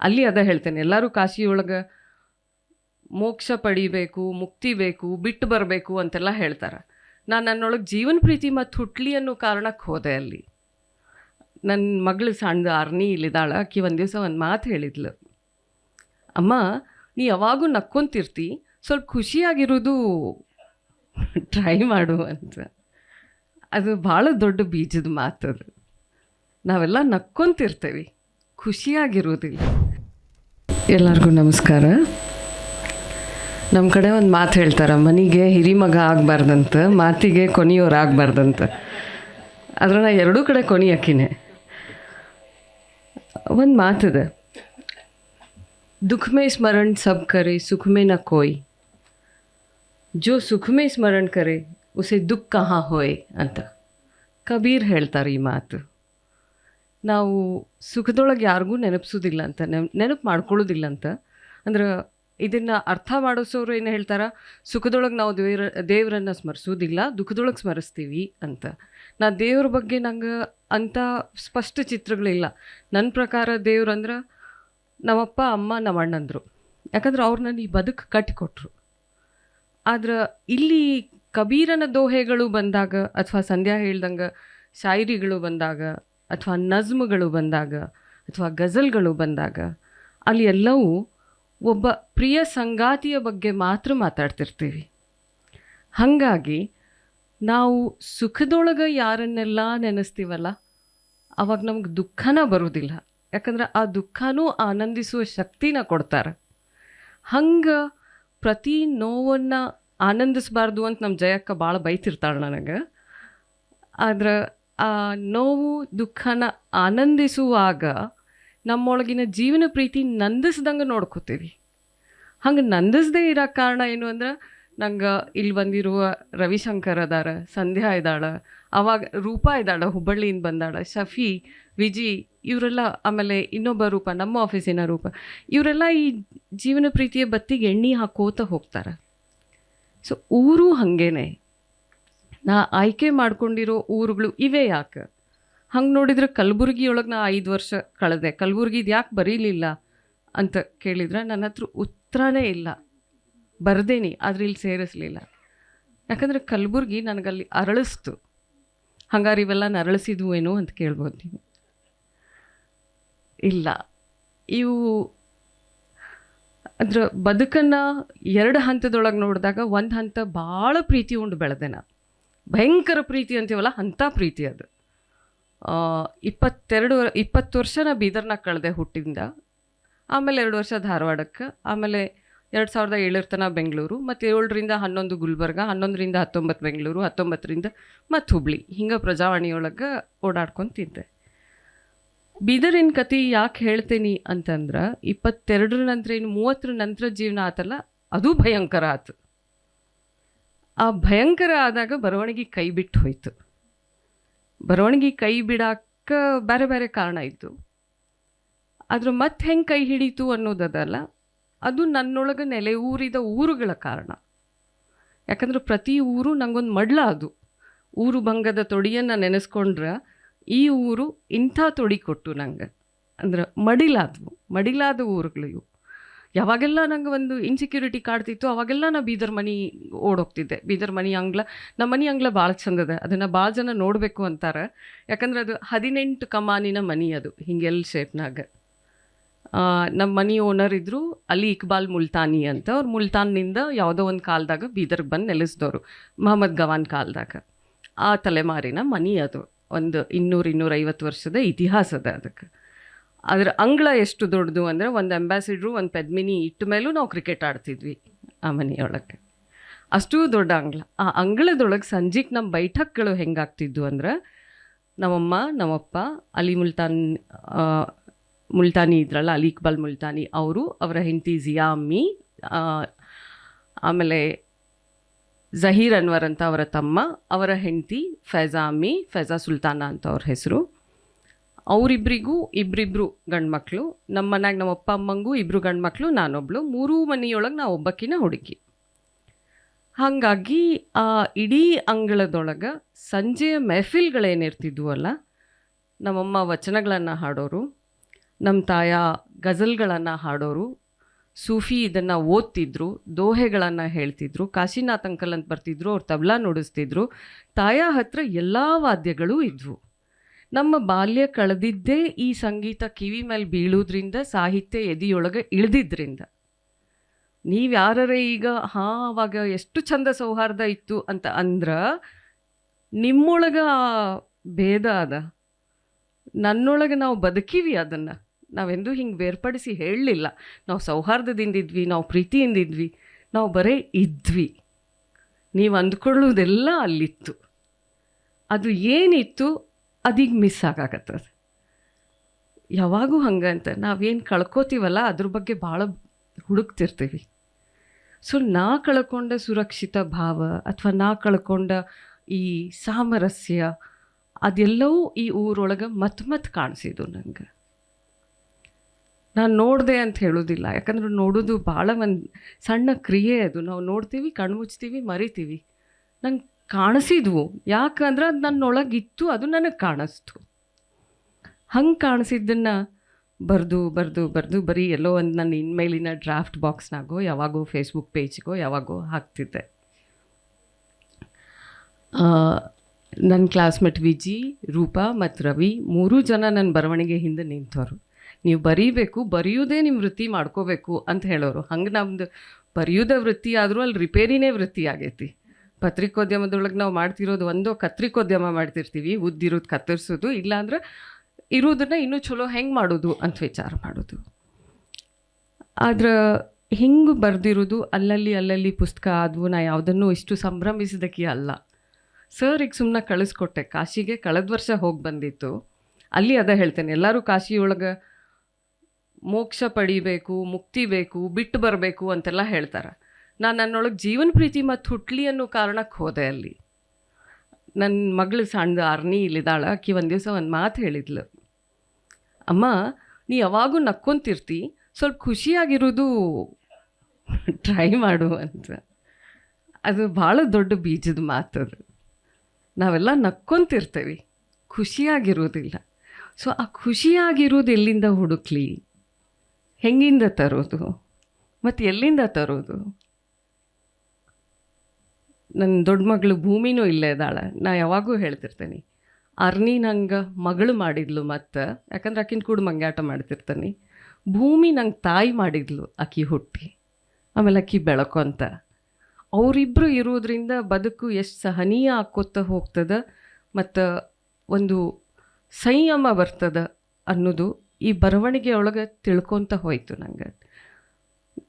ಅಲ್ಲಿ ಅದ ಹೇಳ್ತೇನೆ. ಎಲ್ಲರೂ ಕಾಶಿಯೊಳಗೆ ಮೋಕ್ಷ ಪಡಿಬೇಕು, ಮುಕ್ತಿ ಬೇಕು, ಬಿಟ್ಟು ಬರಬೇಕು ಅಂತೆಲ್ಲ ಹೇಳ್ತಾರೆ. ನಾನು ನನ್ನೊಳಗೆ ಜೀವನ ಪ್ರೀತಿ ಮತ್ತು ಹುಟ್ಲಿ ಅನ್ನೋ ಕಾರಣಕ್ಕೆ ಹೋದೆ ಅಲ್ಲಿ. ನನ್ನ ಮಗಳು ಸಣ್ಣ ಆರ್ನಿ ಇಲ್ಲಿದ್ದಾಳ ಆಕಿ ಒಂದು ದಿವಸ ಒಂದು ಮಾತು ಹೇಳಿದ್ಲು. ಅಮ್ಮ, ನೀ ಯಾವಾಗೂ ನಕ್ಕೊಂತಿರ್ತಿ, ಸ್ವಲ್ಪ ಖುಷಿಯಾಗಿರೋದು ಟ್ರೈ ಮಾಡು ಅಂತ. ಅದು ಭಾಳ ದೊಡ್ಡ ಬೀಜದ ಮಾತದು ನಾವೆಲ್ಲ ನಕ್ಕೊಂತಿರ್ತೇವೆ. ಖುಷಿಯಾಗಿರೋದಿಲ್ಲ. ಎಲ್ಲರಿಗೂ ನಮಸ್ಕಾರ. ನಮ್ಮ ಕಡೆ ಒಂದು ಮಾತು ಹೇಳ್ತಾರೆ, ಮನೆಗೆ ಹಿರಿಮಗ ಆಗಬಾರ್ದಂತ, ಮಾತಿಗೆ ಕೊನೆಯೋರು ಆಗಬಾರ್ದಂತ. ಆದ್ರೆ ನಾ ಎರಡೂ ಕಡೆ ಕೊನೆಯಾಕಿನೇ ಒಂದು ಮಾತಿದೆ ದುಃಖ ಮೇ ಸ್ಮರಣ ಸಬ್ ಕರೆ ಸುಖ ಮೇ ನ ಕೋಯ್. ಜೋ ಸುಖ ಮೇ ಸ್ಮರಣ ಕರೆ, ಉಸೆ ದುಃಖ ಕಹಾ ಹೋಯ್ ಅಂತ. ಕಬೀರ್ ಹೇಳ್ತಾರೆ ಈ ಮಾತು. ನಾವು ಸುಖದೊಳಗೆ ಯಾರಿಗೂ ನೆನಪಿಸೋದಿಲ್ಲ ಅಂತ ನೆನಪು ಮಾಡ್ಕೊಳ್ಳೋದಿಲ್ಲ ಅಂತ. ಅಂದ್ರೆ ಇದನ್ನು ಅರ್ಥ ಮಾಡಿಸೋರು ಏನು ಹೇಳ್ತಾರೆ? ಸುಖದೊಳಗೆ ನಾವು ದೇವ್ರ, ದೇವರನ್ನು ಸ್ಮರಿಸೋದಿಲ್ಲ, ದುಃಖದೊಳಗೆ ಸ್ಮರಿಸ್ತೀವಿ ಅಂತ. ನಾ ದೇವ್ರ ಬಗ್ಗೆ ನಂಗೆ ಅಂಥ ಸ್ಪಷ್ಟ ಚಿತ್ರಗಳಿಲ್ಲ. ನನ್ನ ಪ್ರಕಾರ ದೇವ್ರಂದ್ರೆ ನಮ್ಮಪ್ಪ, ಅಮ್ಮ ನಮ್ಮ ಅಣ್ಣಂದರು ಯಾಕಂದ್ರೆ ಅವ್ರು ನನ್ನ ಈ ಬದುಕು ಕಟ್ಟಿಕೊಟ್ರು ಆದ್ರೆ ಇಲ್ಲಿ ಕಬೀರನ ದೋಹೆಗಳು ಬಂದಾಗ, ಅಥವಾ ಸಂಧ್ಯಾ ಹೇಳ್ದಂಗೆ, ಶಾಯರಿಗಳು ಬಂದಾಗ ಅಥವಾ ನಜ್ಮ್ಗಳು ಬಂದಾಗ ಅಥವಾ ಗಜಲ್ಗಳು ಬಂದಾಗ ಅಲ್ಲಿ ಎಲ್ಲವೂ ಒಬ್ಬ ಪ್ರಿಯ ಸಂಗಾತಿಯ ಬಗ್ಗೆ ಮಾತ್ರ ಮಾತಾಡ್ತಿರ್ತೀವಿ. ಹಾಗಾಗಿ ನಾವು ಸುಖದೊಳಗೆ ಯಾರನ್ನೆಲ್ಲ ನೆನೆಸ್ತೀವಲ್ಲ, ಅವಾಗ ನಮ್ಗೆ ದುಃಖನ ಬರೋದಿಲ್ಲ. ಯಾಕಂದ್ರೆ ಆ ದುಃಖನೂ ಆನಂದಿಸುವ ಶಕ್ತಿನ ಕೊಡ್ತಾರೆ. ಹಂಗೆ ಪ್ರತಿ ನೋವನ್ನು ಆನಂದಿಸಬಾರ್ದು ಅಂತ ನಮ್ಮ ಜಯಕ್ಕ ಭಾಳ ಬೈತಿರ್ತಾಳೆ ನನಗೆ. ಆದ್ರೆ ಆ ನೋವು ದುಃಖನ ಆನಂದಿಸುವಾಗ ನಮ್ಮೊಳಗಿನ ಜೀವನ ಪ್ರೀತಿ ನಂದಿಸ್ದಂಗೆ ನೋಡ್ಕೋತೀವಿ. ಹಂಗೆ ನಂದಿಸದೇ ಇರೋ ಕಾರಣ ಏನು ಅಂದ್ರೆ ನಂಗೆ ಇಲ್ಲಿ ಬಂದಿರುವ ರವಿಶಂಕರ್ ಅದಾರ, ಸಂಧ್ಯಾ ಇದ್ದಾಳ, ಅವಾಗ ರೂಪ ಇದ್ದಾಳ, ಹುಬ್ಬಳ್ಳಿಯಿಂದ ಬಂದಾಳ, ಶಫಿ, ವಿಜಿ ಇವರೆಲ್ಲ ಆಮೇಲೆ ಇನ್ನೊಬ್ಬ ರೂಪ, ನಮ್ಮ ಆಫೀಸಿನ ರೂಪ, ಇವರೆಲ್ಲ ಈ ಜೀವನ ಪ್ರೀತಿಯ ಬತ್ತಿಗೆ ಎಣ್ಣೆ ಹಾಕೋತ ಹೋಗ್ತಾರೆ. ಸೊ ಊರು ಹಾಗೇನೆ. ನಾ ಆಯ್ಕೆ ಮಾಡ್ಕೊಂಡಿರೋ ಊರುಗಳು ಇವೆ ಯಾಕೆ? ಹಂಗೆ ನೋಡಿದ್ರೆ ಕಲಬುರಗಿಯೊಳಗೆ ನಾ ಐದು ವರ್ಷ ಕಳೆದೆ. ಕಲಬುರ್ಗಿದು ಯಾಕೆ ಬರೀಲಿಲ್ಲ ಅಂತ ಕೇಳಿದ್ರೆ ನನ್ನ ಹತ್ರ ಉತ್ತರನೇ ಇಲ್ಲ. ಬರ್ದೇನಿ, ಆದರೆ ಇಲ್ಲಿ ಸೇರಿಸಲಿಲ್ಲ. ಯಾಕಂದರೆ ಕಲಬುರ್ಗಿ ನನಗಲ್ಲಿ ಅರಳಿಸ್ತು. ಹಂಗಾರೆ ಇವೆಲ್ಲ ನರಳಿಸಿದ್ವು ಏನೋ ಅಂತ ಕೇಳ್ಬೋದು ನೀವು. ಇಲ್ಲ. ಇವು ಅದ್ರ ಬದುಕನ್ನು ಎರಡು ಹಂತದೊಳಗೆ ನೋಡಿದಾಗ ಒಂದು ಹಂತ ಭಾಳ ಪ್ರೀತಿ ಉಂಡು ಬೆಳೆದೆ ನಾ. ಭಯಂಕರ ಪ್ರೀತಿ ಅಂತೀವಲ್ಲ ಅಂಥ ಪ್ರೀತಿ ಅದು. ಇಪ್ಪತ್ತೆರಡು ಇಪ್ಪತ್ತು ವರ್ಷ ನಾ ಬೀದರ್ನಾಗ ಕಳೆದೆ ಹುಟ್ಟಿಂದ, ಆಮೇಲೆ ಎರಡು ವರ್ಷ ಧಾರವಾಡಕ್ಕೆ, ಆಮೇಲೆ ಎರಡು ಸಾವಿರದ ಏಳರ ತನಕ ಬೆಂಗಳೂರು, ಮತ್ತು ಏಳರಿಂದ ಹನ್ನೊಂದು ಗುಲ್ಬರ್ಗ, ಹನ್ನೊಂದರಿಂದ ಹತ್ತೊಂಬತ್ತು ಬೆಂಗಳೂರು, ಹತ್ತೊಂಬತ್ತರಿಂದ ಮತ್ತು ಹುಬ್ಳಿ, ಹಿಂಗೆ ಪ್ರಜಾವಾಣಿಯೊಳಗೆ ಓಡಾಡ್ಕೊಂತಿದ್ದೆ ಬೀದರಿನ ಕತಿ ಯಾಕೆ ಹೇಳ್ತೀನಿ ಅಂತಂದ್ರೆ ಇಪ್ಪತ್ತೆರಡರ ನಂತರ ಇನ್ನು ಮೂವತ್ತರ ನಂತರ ಜೀವನ ಆತಲ್ಲ, ಅದು ಭಯಂಕರ ಆತು. ಆ ಭಯಂಕರ ಆದಾಗ ಬರವಣಿಗೆ ಕೈ ಬಿಟ್ಟು ಹೋಯಿತು. ಬರವಣಿಗೆ ಕೈ ಬಿಡಾಕ ಬೇರೆ ಬೇರೆ ಕಾರಣ ಇತ್ತು. ಆದ್ರೆ ಮತ್ತೆ ಹೆಂಗೆ ಕೈ ಹಿಡೀತು ಅನ್ನೋದದಲ್ಲ, ಅದು ನನ್ನೊಳಗೆ ನೆಲೆ ಊರಿದ ಊರುಗಳ ಕಾರಣ. ಯಾಕಂದ್ರೆ ಪ್ರತಿ ಊರು ನಂಗೊಂದು ಮಡ್ಲ ಅದು. ಊರು ಭಂಗದ ತೊಡಿಯನ್ನು ನೆನೆಸ್ಕೊಂಡ್ರೆ ಈ ಊರು ಇಂಥ ತೊಡಿ ಕೊಟ್ಟು ನಂಗೆ. ಅಂದ್ರೆ ಮಡಿಲಾದವು, ಮಡಿಲಾದ ಊರುಗಳು ಯಾವಾಗೆಲ್ಲ ನಂಗೆ ಒಂದು ಇನ್ಸೆಕ್ಯೂರಿಟಿ ಕಾಡ್ತಿತ್ತು ಅವಾಗೆಲ್ಲ ನಾ ಬೀದರ್ ಮನಿ ಓಡೋಗ್ತಿದ್ದೆ. ಬೀದರ್ ಮನಿ ಅಂಗ್ಲ ನಮ್ಮ ಮನಿ ಅಂಗ್ಲ ಭಾಳ ಚಂದದ. ಅದನ್ನು ಭಾಳ ಜನ ನೋಡಬೇಕು ಅಂತಾರೆ. ಯಾಕಂದ್ರೆ ಅದು ಹದಿನೆಂಟು ಕಮಾನಿನ ಮನಿ ಅದು, ಹಿಂಗೆಲ್ ಶೇಪ್ನಾಗ ನಮ್ಮ ಮನಿ ಓನರ್ ಇದ್ದರು ಅಲಿ ಇಕ್ಬಾಲ್ ಮುಲ್ತಾನಿ ಅಂತ. ಅವ್ರು ಮುಲ್ತಾನ್ನಿಂದ ಯಾವುದೋ ಒಂದು ಕಾಲದಾಗ ಬೀದರ್ಗೆ ಬಂದು ನೆಲೆಸಿದವರು ಮಹಮ್ಮದ್ ಗವಾನ್ ಕಾಲದಾಗ. ಆ ತಲೆಮಾರಿನ ಮನಿ ಅದು. ಒಂದು ಇನ್ನೂರು ಇನ್ನೂರೈವತ್ತು ವರ್ಷದ ಇತಿಹಾಸ ಅದ ಅದಕ್ಕೆ ಅದ್ರ ಅಂಗಳ ಎಷ್ಟು ದೊಡ್ಡದು ಅಂದರೆ ಒಂದು ಅಂಬಾಸಿಡ್ರು ಒಂದು ಪದ್ಮಿನಿ ಇಟ್ಟ ಮೇಲೂ ನಾವು ಕ್ರಿಕೆಟ್ ಆಡ್ತಿದ್ವಿ ಆ ಮನೆಯೊಳಗೆ ಅಷ್ಟೂ ದೊಡ್ಡ ಅಂಗಳ. ಆ ಅಂಗಳದೊಳಗೆ ಸಂಜೆಗೆ ನಮ್ಮ ಬೈಠಕ್ಗಳು ಹೆಂಗಾಗ್ತಿದ್ವು ಅಂದ್ರೆ ನಮ್ಮಮ್ಮ, ನಮ್ಮಪ್ಪ, ಅಲಿ ಮುಲ್ತಾನ್ ಮುಲ್ತಾನಿ ಇದ್ರಲ್ಲ, ಅಲಿ ಇಕ್ಬಾಲ್ ಮುಲ್ತಾನಿ ಅವರು, ಅವರ ಹೆಂಡತಿ ಜಿಯಾ ಅಮ್ಮಿ ಆಮೇಲೆ ಜಹೀರ್ ಅನ್ವರ್ ಅಂತ ಅವರ ತಮ್ಮ, ಅವರ ಹೆಂಡತಿ ಫೈಜಾ ಅಮ್ಮಿ, ಫೈಜಾ ಸುಲ್ತಾನ ಅಂತ ಅವ್ರ ಹೆಸರು. ಅವರಿಬ್ಬರಿಗೂ ಇಬ್ಬರಿಬ್ರು ಗಂಡ್ಮಕ್ಳು, ನಮ್ಮ ಮನ್ಯಾಗ ನಮ್ಮ ಅಪ್ಪ ಅಮ್ಮಂಗೂ ಇಬ್ಬರು ಗಂಡ್ಮಕ್ಳು, ನಾನೊಬ್ಳು, ಮೂರೂ ಮನೆಯೊಳಗೆ ನಾ ಒಬ್ಬಕ್ಕಿನ ಹುಡುಗಿ. ಹಾಗಾಗಿ ಆ ಇಡೀ ಅಂಗಳದೊಳಗೆ ಸಂಜೆಯ ಮೆಹಫಿಲ್ಗಳೇನಿರ್ತಿದ್ವಲ್ಲ, ನಮ್ಮಮ್ಮ ವಚನಗಳನ್ನು ಹಾಡೋರು ನಮ್ಮ ತಾಯ ಗಜಲ್ಗಳನ್ನು ಹಾಡೋರು, ಸೂಫಿ ಇದನ್ನು ಓದ್ತಿದ್ರು, ದೋಹೆಗಳನ್ನು ಹೇಳ್ತಿದ್ರು, ಕಾಶಿನಾಥ್ ಅಂಕಲ್ ಅಂತ ಬರ್ತಿದ್ರು, ಅವ್ರು ತಬಲಾ ನುಡಿಸ್ತಿದ್ರು, ತಾಯ ಹತ್ರ ಎಲ್ಲ ವಾದ್ಯಗಳು ಇದ್ವು. ನಮ್ಮ ಬಾಲ್ಯ ಕಳೆದಿದ್ದೇ ಈ ಸಂಗೀತ ಕಿವಿ ಮೇಲೆ ಬೀಳೋದ್ರಿಂದ, ಸಾಹಿತ್ಯ ಎದೆಯೊಳಗೆ ಇಳಿದಿದ್ರಿಂದ. ನೀವು ಈಗ? ಹಾಂ, ಅವಾಗ ಎಷ್ಟು ಚಂದ ಸೌಹಾರ್ದ ಇತ್ತು ಅಂತ ಅಂದ್ರೆ, ನಿಮ್ಮೊಳಗೆ ಆ ಭೇದ ಅದ. ನನ್ನೊಳಗೆ ನಾವು ಬದುಕೀವಿ ಅದನ್ನು. ನಾವೆಂದೂ ಹಿಂಗೆ ಬೇರ್ಪಡಿಸಿ ಹೇಳಲಿಲ್ಲ. ನಾವು ಸೌಹಾರ್ದದಿಂದಿದ್ವಿ, ನಾವು ಪ್ರೀತಿಯಿಂದಿದ್ವಿ, ನಾವು ಬರೀ ಇದ್ವಿ. ನೀವು ಅಂದ್ಕೊಳ್ಳೋದೆಲ್ಲ ಅಲ್ಲಿತ್ತು. ಅದು ಏನಿತ್ತು? ಅದೀಗ ಮಿಸ್ ಆಗಾಕತ್ತದ. ಯಾವಾಗೂ ಹಂಗಂತ ನಾವೇನು ಕಳ್ಕೊತೀವಲ್ಲ, ಅದ್ರ ಬಗ್ಗೆ ಭಾಳ ಹುಡುಕ್ತಿರ್ತೀವಿ. ಸೊ ನಾ ಕಳ್ಕೊಂಡ ಸುರಕ್ಷಿತ ಭಾವ ಅಥವಾ ನಾ ಕಳ್ಕೊಂಡ ಈ ಸಾಮರಸ್ಯ, ಅದೆಲ್ಲವೂ ಈ ಊರೊಳಗೆ ಮತ್ತೆ ಮತ್ತೆ ಕಾಣಿಸಿದ್ದು ನನಗೆ ನಾನು ನೋಡಿದೆ ಅಂತ ಹೇಳೋದಿಲ್ಲ. ಯಾಕಂದ್ರೆ ನೋಡೋದು ಭಾಳ ಒಂದು ಸಣ್ಣ ಕ್ರಿಯೆ ಅದು. ನಾವು ನೋಡ್ತೀವಿ, ಕಣ್ಮುಚ್ತೀವಿ, ಮರಿತೀವಿ. ನಂಗೆ ಕಾಣಿಸಿದ್ವು. ಯಾಕಂದ್ರೆ ಅದು ನನ್ನೊಳಗಿತ್ತು, ಅದು ನನಗೆ ಕಾಣಿಸ್ತು. ಹಂಗೆ ಕಾಣಿಸಿದ್ದನ್ನು ಬರೆದು ಬರೆದು ಬರೆದು ಬರೀ ಎಲ್ಲೋ ಒಂದು ನನ್ನ ಇನ್ಮೇಲಿನ ಡ್ರಾಫ್ಟ್ ಬಾಕ್ಸ್ನಾಗೋ, ಯಾವಾಗೋ ಫೇಸ್ಬುಕ್ ಪೇಜ್ಗೋ, ಯಾವಾಗೋ ಹಾಕ್ತಿದ್ದೆ. ನನ್ನ ಕ್ಲಾಸ್ಮೇಟ್ ವಿಜಿ, ರೂಪಾ ಮತ್ತು ರವಿ ಮೂರೂ ಜನ ನನ್ನ ಬರವಣಿಗೆ ಹಿಂದೆ ನಿಂತವರು. ನೀವು ಬರೀಬೇಕು, ಬರೆಯೋದೇ ನಿಮ್ಮ ವೃತ್ತಿ ಮಾಡ್ಕೋಬೇಕು ಅಂತ ಹೇಳೋರು. ಹಂಗೆ ನಮ್ಮದು ಬರೆಯೋದೇ ವೃತ್ತಿ ಆದರೂ ಅಲ್ಲಿ ರಿಪೇರಿನೇ ವೃತ್ತಿ ಆಗೈತಿ. ಪತ್ರಿಕೋದ್ಯಮದೊಳಗೆ ನಾವು ಮಾಡ್ತಿರೋದು ಒಂದು ಕತ್ರಿಕೋದ್ಯಮ ಮಾಡ್ತಿರ್ತೀವಿ, ಉದ್ದಿರೋದು ಕತ್ತರಿಸೋದು, ಇಲ್ಲಾಂದ್ರೆ ಇರೋದನ್ನ ಇನ್ನೂ ಚಲೋ ಹೆಂಗೆ ಮಾಡೋದು ಅಂತ ವಿಚಾರ ಮಾಡೋದು. ಆದ್ರೆ ಹಿಂಗೆ ಬರೆದಿರೋದು ಅಲ್ಲಲ್ಲಿ ಅಲ್ಲಲ್ಲಿ ಪುಸ್ತಕ ಆದವು, ನಾ ಯಾವುದನ್ನು ಇಷ್ಟು ಸಂಭ್ರಮಿಸಿದಕ್ಕೆ ಅಲ್ಲ. ಸರ್ ಈಗ ಸುಮ್ಮನೆ ಕಳಿಸ್ಕೊಟ್ಟೆ, ಕಾಶಿಗೆ ಕಳೆದ ವರ್ಷ ಹೋಗಿ ಬಂದಿತ್ತು. ಅಲ್ಲಿ ಅದ ಹೇಳ್ತೇನೆ, ಎಲ್ಲರೂ ಕಾಶಿಯೊಳಗೆ ಮೋಕ್ಷ ಪಡಿಬೇಕು, ಮುಕ್ತಿ ಬೇಕು, ಬಿಟ್ಟು ಬರಬೇಕು ಅಂತೆಲ್ಲ ಹೇಳ್ತಾರೆ. ನಾನು ನನ್ನೊಳಗೆ ಜೀವನ ಪ್ರೀತಿ ಮತ್ತು ಹುಟ್ಲಿ ಅನ್ನೋ ಕಾರಣಕ್ಕೆ ಹೋದೆ ಅಲ್ಲಿ. ನನ್ನ ಮಗಳು ಸಣ್ಣ ಆರ್ನಿ ಇಲ್ಲಿದ್ದಾಳೆ ಆಕಿ ಒಂದು ದಿವಸ ಒಂದು ಮಾತು ಹೇಳಿದ್ಲು. ಅಮ್ಮ, ನೀ ಯಾವಾಗೂ ನಕ್ಕೊಂತಿರ್ತಿ, ಸ್ವಲ್ಪ ಖುಷಿಯಾಗಿರೋದು ಟ್ರೈ ಮಾಡು ಅಂತ. ಅದು ಭಾಳ ದೊಡ್ಡ ಬೀಜದ ಮಾತದು ನಾವೆಲ್ಲ ನಕ್ಕೊಂತಿರ್ತೇವೆ, ಖುಷಿಯಾಗಿರೋದಿಲ್ಲ. ಸೊ ಆ ಖುಷಿಯಾಗಿರೋದು ಎಲ್ಲಿಂದ ಹುಡುಕ್ಲಿ? ಹೆಂಗಿಂದ ತರೋದು? ಮತ್ತು ಎಲ್ಲಿಂದ ತರೋದು? ನನ್ನ ದೊಡ್ಡ ಮಗಳು ಭೂಮಿನೂ ಇಲ್ಲೇ ಇದ್ದಾಳೆ. ನಾ ಯಾವಾಗೂ ಹೇಳ್ತಿರ್ತೇನೆ, ಅರ್ನಿ ನಂಗೆ ಮಗಳು ಮಾಡಿದ್ಲು ಮತ್ತು, ಯಾಕಂದ್ರೆ ಆಕಿನ ಕೂಡ ಮಂಗ್ಯಾಟ ಮಾಡ್ತಿರ್ತಾನೆ. ಭೂಮಿ ನಂಗೆ ತಾಯಿ ಮಾಡಿದ್ಲು ಅಕ್ಕಿ ಹುಟ್ಟಿ, ಆಮೇಲೆ ಆಕಿ ಬೆಳಕೊಂತ ಅವರಿಬ್ಬರು ಇರೋದ್ರಿಂದ ಬದುಕು ಎಷ್ಟು ಸಹನೀಯ ಆಕ್ಕೋತ ಹೋಗ್ತದೆ ಮತ್ತು ಒಂದು ಸಂಯಮ ಬರ್ತದೆ ಅನ್ನೋದು ಈ ಬರವಣಿಗೆ ಒಳಗೆ ತಿಳ್ಕೊತ ಹೋಯ್ತು ನಂಗೆ.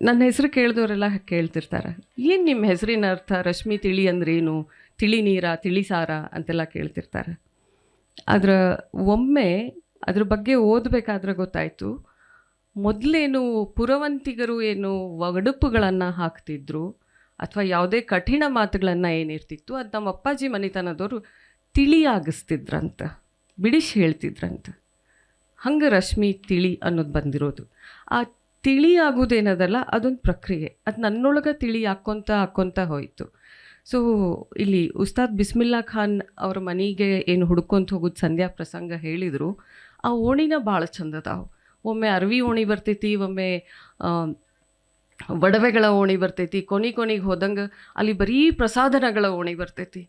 ನನ್ನ ಹೆಸರು ಕೇಳಿದವರೆಲ್ಲ ಕೇಳ್ತಿರ್ತಾರೆ. ಏನು ನಿಮ್ಮ ಹೆಸರಿನ ಅರ್ಥ? ರಶ್ಮಿ ತಿಳಿ ಅಂದ್ರೇನು? ತಿಳಿ ನೀರ, ತಿಳಿ ಸಾರ ಅಂತೆಲ್ಲ ಕೇಳ್ತಿರ್ತಾರೆ. ಆದ್ರೆ ಒಮ್ಮೆ ಅದ್ರ ಬಗ್ಗೆ ಓದಬೇಕಾದ್ರೆ ಗೊತ್ತಾಯಿತು. ಮೊದಲೇನು ಪುರವಂತಿಗರು ಏನು ಒಗಡುಪುಗಳನ್ನು ಹಾಕ್ತಿದ್ರು ಅಥವಾ ಯಾವುದೇ ಕಠಿಣ ಮಾತುಗಳನ್ನು ಏನಿರ್ತಿತ್ತು, ಅದು ನಮ್ಮ ಅಪ್ಪಾಜಿ ಮನೆತನದವರು ತಿಳಿಯಾಗಿಸ್ತಿದ್ರಂತ ಬಿಡಿಸಿ ಹೇಳ್ತಿದ್ರಂತ. ಹಂಗೆ ರಶ್ಮಿ, ತಿಳಿ ಅನ್ನೋದು ಬಂದಿರೋದು. ಆ ತಿಳಿ ಆಗೋದೇನದಲ್ಲ ಅದೊಂದು ಪ್ರಕ್ರಿಯೆ. ಅದು ನನ್ನೊಳಗೆ ತಿಳಿ ಹಾಕ್ಕೊತ ಹಾಕ್ಕೊತ ಹೋಯಿತು. ಸೊ ಇಲ್ಲಿ ಉಸ್ತಾದ್ ಬಿಸ್ಮಿಲ್ಲಾ ಖಾನ್ ಅವ್ರ ಮನೆಗೆ ಏನು ಹುಡ್ಕೊಂತ ಹೋಗೋದು ಸಂಧ್ಯಾ ಪ್ರಸಂಗ ಹೇಳಿದರು, ಆ ಓಣಿನ ಭಾಳ ಚಂದದಾವು. ಒಮ್ಮೆ ಅರವಿ ಓಣಿ ಬರ್ತೈತಿ, ಒಮ್ಮೆ ಒಡವೆಗಳ ಓಣಿ ಬರ್ತೈತಿ, ಕೊನೆ ಕೊನೆಗೆ ಹೋದಂಗೆ ಅಲ್ಲಿ ಬರೀ ಪ್ರಸಾದನಗಳ ಓಣಿ ಬರ್ತೈತಿ.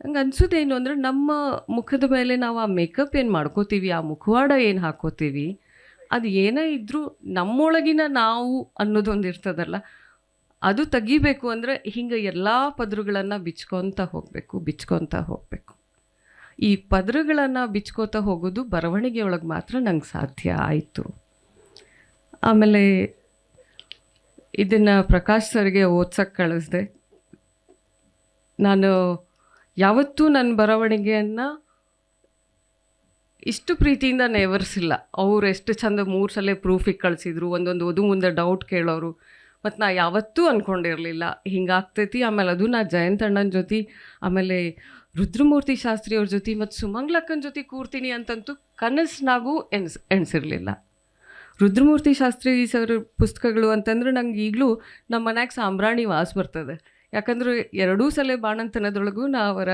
ನಂಗೆ ಅನ್ಸೋದೇನು ಅಂದರೆ ನಮ್ಮ ಮುಖದ ಮೇಲೆ ನಾವು ಆ ಮೇಕಪ್ ಏನು ಮಾಡ್ಕೋತೀವಿ, ಆ ಮುಖವಾಡ ಏನು ಹಾಕೋತೀವಿ ಅದು ಏನೇ ಇದ್ದರೂ ನಮ್ಮೊಳಗಿನ ನಾವು ಅನ್ನೋದೊಂದು ಇರ್ತದಲ್ಲ, ಅದು ತೆಗಿಬೇಕು ಅಂದರೆ ಹಿಂಗೆ ಎಲ್ಲ ಪದರುಗಳನ್ನು ಬಿಚ್ಕೊತ ಹೋಗಬೇಕು ಬಿಚ್ಕೊತ ಹೋಗಬೇಕು. ಈ ಪದರುಗಳನ್ನು ಬಿಚ್ಕೋತಾ ಹೋಗೋದು ಬರವಣಿಗೆ ಒಳಗೆ ಮಾತ್ರ ನಂಗೆ ಸಾಧ್ಯ ಆಯಿತು. ಆಮೇಲೆ ಇದನ್ನು ಪ್ರಕಾಶ್ ಸರ್ಗೆ ಓದ್ಸೋಕ್ಕೆ ಕಳಿಸ್ದೆ. ನಾನು ಯಾವತ್ತೂ ನನ್ನ ಬರವಣಿಗೆಯನ್ನು ಇಷ್ಟು ಪ್ರೀತಿಯಿಂದ ನೆವರ್ಸಿಲ್ಲ ಅವ್ರು ಎಷ್ಟು ಚಂದ ಮೂರು ಸಲ ಪ್ರೂಫಿಗೆ ಕಳಿಸಿದ್ರು ಒಂದೊಂದು ಓದು ಮುಂದೆ ಡೌಟ್ ಕೇಳೋರು. ಮತ್ತು ನಾ ಯಾವತ್ತೂ ಅಂದ್ಕೊಂಡಿರಲಿಲ್ಲ ಹಿಂಗಾಗ್ತೈತಿ, ಆಮೇಲೆ ಅದು ನಾ ಜಯಂತ್ ಅಣ್ಣನ ಜೊತೆ, ಆಮೇಲೆ ರುದ್ರಮೂರ್ತಿ ಶಾಸ್ತ್ರಿ ಅವ್ರ ಜೊತೆ ಮತ್ತು ಸುಮಂಗ್ಲಕ್ಕನ ಜೊತೆ ಕೂರ್ತೀನಿ ಅಂತಂತೂ ಕನಸಿನಾಗೂ ಎನ್ಸ್, ಎಣಿಸಿರಲಿಲ್ಲ. ರುದ್ರಮೂರ್ತಿ ಶಾಸ್ತ್ರಿ ಸರ್ ಪುಸ್ತಕಗಳು ಅಂತಂದ್ರೆ ನಂಗೆ ಈಗಲೂ ನಮ್ಮ ಮನ್ಯಾಗ ಸಾಂಬ್ರಾಣಿ ವಾಸ ಬರ್ತದೆ. ಯಾಕಂದ್ರೆ ಎರಡೂ ಸಲ ಬಾಣಂತನದೊಳಗೂ ನಾ ಅವರ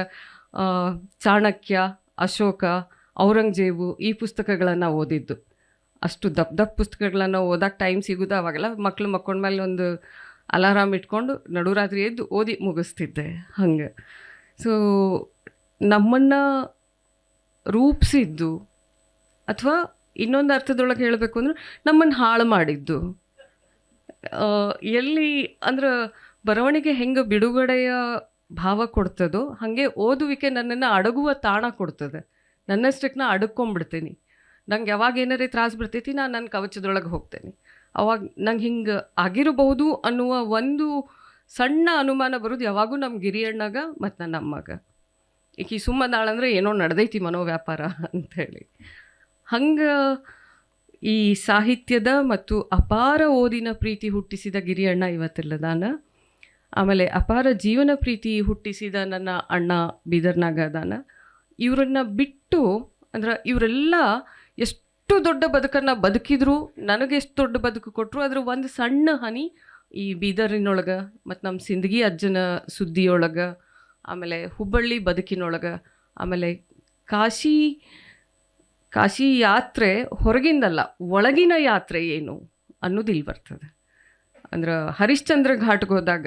ಚಾಣಕ್ಯ, ಅಶೋಕ ಔರಂಗಜೇಬು ಈ ಪುಸ್ತಕಗಳನ್ನು ಓದಿದ್ದು. ಅಷ್ಟು ದಪ್ಪ ದಪ್ಪ ಪುಸ್ತಕಗಳನ್ನು ಓದಕ್ಕೆ ಟೈಮ್ ಸಿಗೋದು ಅವಾಗೆಲ್ಲ ಮಕ್ಕಳು ಮಕ್ಕೊಂಡ್ಮೇಲೆ ಒಂದು ಅಲಾರಾಮ್ ಇಟ್ಕೊಂಡು ನಡುರಾತ್ರಿ ಎದ್ದು ಓದಿ ಮುಗಿಸ್ತಿದ್ದೆ ಹಂಗೆ. ಸೊ ನಮ್ಮನ್ನು ರೂಪಿಸಿದ್ದು ಅಥವಾ ಇನ್ನೊಂದು ಅರ್ಥದೊಳಗೆ ಹೇಳಬೇಕು ಅಂದ್ರೆ ನಮ್ಮನ್ನು ಹಾಳು ಮಾಡಿದ್ದು. ಎಲ್ಲಿ ಅಂದ್ರೆ ಬರವಣಿಗೆ ಹೆಂಗೆ ಬಿಡುಗಡೆಯ ಭಾವ ಕೊಡ್ತದೋ ಹಾಗೆ ಓದುವಿಕೆ ನನ್ನನ್ನು ಅಡಗುವ ತಾಣ ಕೊಡ್ತದೆ. ನನ್ನಷ್ಟಕ್ಕೆ ನಾ ಅಡ್ಕೊಂಬಿಡ್ತೀನಿ. ನಂಗೆ ಯಾವಾಗ ಏನಾರೇ ತ್ರಾಸು ಬರ್ತೈತಿ ನಾನು ನನ್ನ ಕವಚದೊಳಗೆ ಹೋಗ್ತೇನೆ. ಅವಾಗ ನಂಗೆ ಹಿಂಗೆ ಆಗಿರಬಹುದು ಅನ್ನುವ ಒಂದು ಸಣ್ಣ ಅನುಮಾನ ಬರೋದು ಯಾವಾಗೂ ನಮ್ಮ ಗಿರಿಯಣ್ಣಾಗ ಮತ್ತು ನನ್ನ ಅಮ್ಮಗ. ಈಕಿ ಸುಮ್ಮನಾಳಂದ್ರೆ ಏನೋ ನಡೆದೈತಿ ಮನೋವ್ಯಾಪಾರ ಅಂಥೇಳಿ ಹಂಗೆ ಈ ಸಾಹಿತ್ಯದ ಮತ್ತು ಅಪಾರ ಓದಿನ ಪ್ರೀತಿ ಹುಟ್ಟಿಸಿದ ಗಿರಿಯಣ್ಣ ಇವತ್ತಿಲ್ಲದಾನ ಆಮೇಲೆ ಅಪಾರ ಜೀವನ ಪ್ರೀತಿ ಹುಟ್ಟಿಸಿದ ನನ್ನ ಅಣ್ಣ ಬೀದರ್ನಾಗ ಅದಾನ. ಇವರನ್ನ ಬಿಟ್ಟು ಅಂದ್ರೆ ಇವರೆಲ್ಲ ಎಷ್ಟು ದೊಡ್ಡ ಬದುಕನ್ನು ಬದುಕಿದ್ರು, ನನಗೆ ಎಷ್ಟು ದೊಡ್ಡ ಬದುಕು ಕೊಟ್ಟರು ಅದ್ರ ಒಂದು ಸಣ್ಣ ಹನಿ ಈ ಬೀದರಿನೊಳಗೆ ಮತ್ತು ನಮ್ಮ ಸಿಂದಗಿ ಅಜ್ಜನ ಸುದ್ದಿಯೊಳಗೆ, ಆಮೇಲೆ ಹುಬ್ಬಳ್ಳಿ ಬದುಕಿನೊಳಗೆ, ಆಮೇಲೆ ಕಾಶಿ ಕಾಶಿ ಯಾತ್ರೆ ಹೊರಗಿಂದಲ್ಲ, ಒಳಗಿನ ಯಾತ್ರೆ ಏನು ಅನ್ನೋದು ಇಲ್ಲಿ ಬರ್ತದೆ. ಅಂದ್ರೆ ಹರಿಶ್ಚಂದ್ರ ಘಾಟ್ಗೆ ಹೋದಾಗ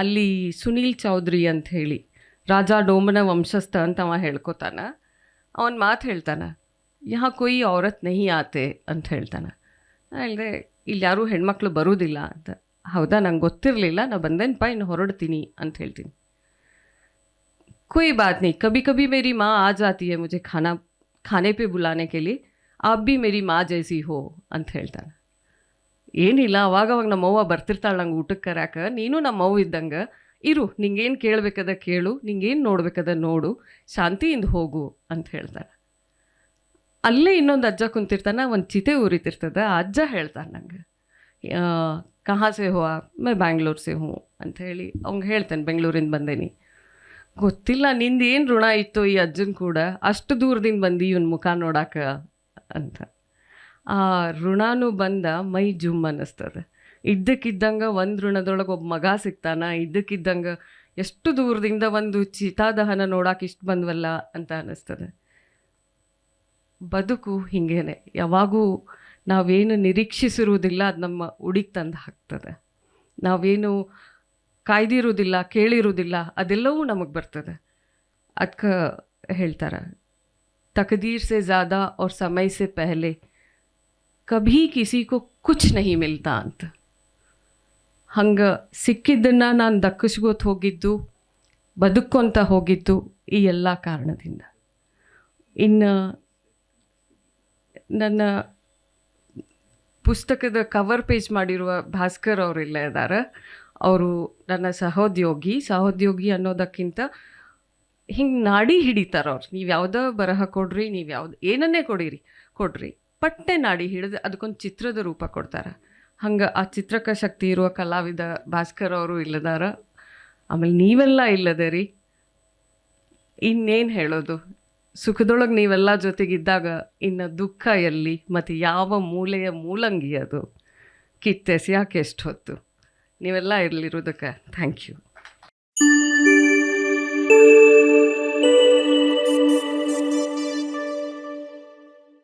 ಅಲ್ಲಿ ಸುನೀಲ್ ಚೌಧರಿ ಅಂತ ಹೇಳಿ, ರಾಜ ಡೋಮನ ವಂಶಸ್ಥ ಅಂತ ಅವ ಹೇಳ್ಕೊತಾನ. ಅವನ ಮಾತು ಹೇಳ್ತಾನೆ ಯಾ ಕೊಯ್ ಔರತ್ ನಹಿ ಆತೆ ಅಂತ ಹೇಳ್ತಾನೆ ನಾ ಹೇಳಿದೆ ಇಲ್ಲಿ ಯಾರೂ ಹೆಣ್ಮಕ್ಳು ಬರೋದಿಲ್ಲ ಅಂತ ಹೌದಾ ನಂಗೆ ಗೊತ್ತಿರಲಿಲ್ಲ ನಾ ಬಂದೇನಪ್ಪ ಇನ್ನು ಹೊರಡ್ತೀನಿ ಅಂತ ಹೇಳ್ತೀನಿ कोई बात नहीं कभी कभी मेरी माँ आ जाती है मुझे खाना खाने पे बुलाने के लिए आप भी मेरी माँ जैसी हो ಅಂತ ಹೇಳ್ತಾನೆ ಏನಿಲ್ಲ ಅವಾಗ ಅವಾಗ ನಮ್ಮವ್ವ ಬರ್ತಿರ್ತಾಳೆ ನಂಗೆ ಊಟಕ್ಕೆ ಕರ್ಯಾಕ ನೀನು ನಮ್ಮವ್ವ ಇದ್ದಂಗೆ ಇರು, ನಿಂಗೇನು ಕೇಳಬೇಕದ ಕೇಳು, ನಿಂಗೇನು ನೋಡಬೇಕದ ನೋಡು, ಶಾಂತಿಯಿಂದ ಹೋಗು ಅಂತ ಹೇಳ್ತಾರೆ ಅಲ್ಲೇ ಇನ್ನೊಂದು ಅಜ್ಜ ಕುಂತಿರ್ತಾನೆ, ಒಂದು ಚಿತೆ ಉರಿತಿರ್ತದೆ ಆ ಅಜ್ಜ ಹೇಳ್ತಾನೆ ನಂಗೆ. ಕಹಾ ಸೇ ಹೋ? ಮೈ ಬ್ಯಾಂಗ್ಳೂರ್ ಸೇ ಹೂ ಅಂತ ಹೇಳಿ ಅವ್ಗೆ ಹೇಳ್ತಾನೆ, ಬೆಂಗಳೂರಿಂದ ಬಂದೇನಿ. ಗೊತ್ತಿಲ್ಲ, ನಿಂದು ಏನು ಋಣ ಇತ್ತು ಈ ಅಜ್ಜನ ಕೂಡ, ಅಷ್ಟು ದೂರದಿಂದ ಬಂದು ಇವನ್ ಮುಖ ನೋಡಾಕ ಅಂತ. ಆ ಋಣನೂ ಬಂದ ಮೈ ಜುಮ್ ಅನ್ನಿಸ್ತದೆ. ಇದ್ದಕ್ಕಿದ್ದಂಗೆ ಒಂದು ಋಣದೊಳಗೆ ಒಬ್ಬ ಮಗ ಸಿಗ್ತಾನ ಇದ್ದಕ್ಕಿದ್ದಂಗೆ ಎಷ್ಟು ದೂರದಿಂದ ಒಂದು ಚಿತಾದಹನ ನೋಡಕ್ಕೆ ಇಷ್ಟು ಬಂದ್ವಲ್ಲ ಅಂತ ಅನ್ನಿಸ್ತದೆ ಬದುಕು ಹಿಂಗೇನೆ ಯಾವಾಗೂ ನಾವೇನು ನಿರೀಕ್ಷಿಸಿರುವುದಿಲ್ಲ ಅದು ನಮ್ಮ ಉಡಿಗೆ ತಂದು ಹಾಕ್ತದೆ ನಾವೇನು ಕಾಯ್ದಿರೋದಿಲ್ಲ ಕೇಳಿರೋದಿಲ್ಲ ಅದೆಲ್ಲವೂ ನಮಗೆ ಬರ್ತದೆ ಅದಕ್ಕೆ ಹೇಳ್ತಾರೆ ತಕದೀರ್ ಸೆ ज़्यादा और समय से पहले ಕಭಿ ಕಿಸಿ ಕೋ ಕುಚ್ ನಹಿ ಮಿಲ್ತಾ ಅಂತ ಹಂಗೆ ಸಿಕ್ಕಿದ್ದನ್ನು ನಾನು ದಕ್ಕಿಸ್ಕೋತ ಹೋಗಿದ್ದು ಬದುಕೊಂತ ಹೋಗಿದ್ದು ಈ ಎಲ್ಲ ಕಾರಣದಿಂದ. ಇನ್ನು ನನ್ನ ಪುಸ್ತಕದ ಕವರ್ ಪೇಜ್ ಮಾಡಿರುವ ಭಾಸ್ಕರ್ ಅವರು ಇಲ್ಲೇ ಇದ್ದಾರೆ ಅವರು ನನ್ನ ಸಹೋದ್ಯೋಗಿ. ಸಹೋದ್ಯೋಗಿ ಅನ್ನೋದಕ್ಕಿಂತ ಹಿಂಗೆ ನಾಡಿ ಹಿಡಿತಾರೆ ಅವ್ರು. ನೀವು ಯಾವುದೋ ಬರಹ ಕೊಡ್ರಿ, ನೀವು ಯಾವ್ದು ಏನನ್ನೇ ಕೊಡಿರಿ, ಕೊಡ್ರಿ. ಪಟ್ಟೆ ನಾಡಿ ಹಿಡಿದು ಅದಕ್ಕೊಂದು ಚಿತ್ರದ ರೂಪ ಕೊಡ್ತಾರೆ. ಹಂಗೆ ಆ ಚಿತ್ರಕ ಶಕ್ತಿ ಇರುವ ಕಲಾವಿದ ಭಾಸ್ಕರ್ ಅವರು ಇಲ್ಲದಾರ. ಆಮೇಲೆ ನೀವೆಲ್ಲ ಇಲ್ಲದೆ ರೀ. ಇನ್ನೇನು ಹೇಳೋದು? ಸುಖದೊಳಗೆ ನೀವೆಲ್ಲ ಜೊತೆಗಿದ್ದಾಗ ಇನ್ನು ದುಃಖ ಎಲ್ಲಿ? ಮತ್ತು ಯಾವ ಮೂಲೆಯ ಮೂಲಂಗಿ ಅದು? ಕಿತ್ತೆಸೆಯಾಕೆ ಎಷ್ಟು ಹೊತ್ತು? ನೀವೆಲ್ಲ ಇರಲಿರೋದಕ್ಕೆ ಥ್ಯಾಂಕ್ ಯು